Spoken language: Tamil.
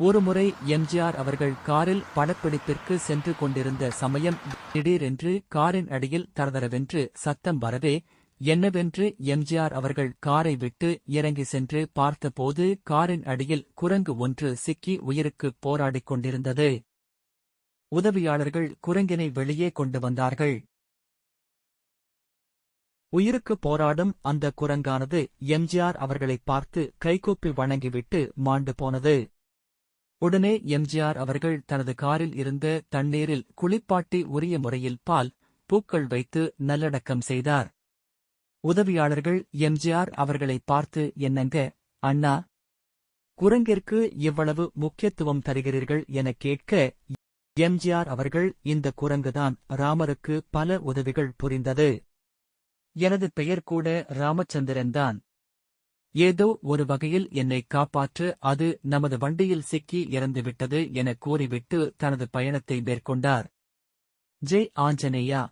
ஒருமுறை எம்ஜிஆர் அவர்கள் காரில் படப்பிடிப்பிற்கு சென்று கொண்டிருந்த சமயம் திடீரென்று காரின் அடியில் தரதரவென்று சத்தம் வரவே என்னவென்று எம்ஜிஆர் அவர்கள் காரை விட்டு இறங்கி சென்று பார்த்தபோது காரின் அடியில் குரங்கு ஒன்று சிக்கி உயிருக்குப் போராடிக் கொண்டிருந்தது. உதவியாளர்கள் குரங்கினை வெளியே கொண்டு வந்தார்கள். உயிருக்கு போராடும் அந்த குரங்கானது எம்ஜிஆர் அவர்களைப் பார்த்து கைகூப்பி வணங்கிவிட்டு மாண்டு போனது. உடனே எம்ஜிஆர் அவர்கள் தனது காரில் இருந்த தண்ணீரில் குளிப்பாட்டி உரிய முறையில் பால் பூக்கள் வைத்து நல்லடக்கம் செய்தார். உதவியாளர்கள் எம்ஜிஆர் அவர்களைப் பார்த்து என்னங்க அண்ணா குரங்கிற்கு இவ்வளவு முக்கியத்துவம் தருகிறீர்கள் எனக் கேட்க எம்ஜிஆர் அவர்கள் இந்த குரங்குதான் ராமருக்கு பல உதவிகள் புரிந்தது. எனது பெயர் கூட ராமச்சந்திரன்தான். ஏதோ ஒரு வகையில் என்னை காப்பாற்ற அது நமது வண்டியில் சிக்கி இறந்துவிட்டது என கூறிவிட்டு தனது பயணத்தை மேற்கொண்டார். ஜெய் ஆஞ்சநேயா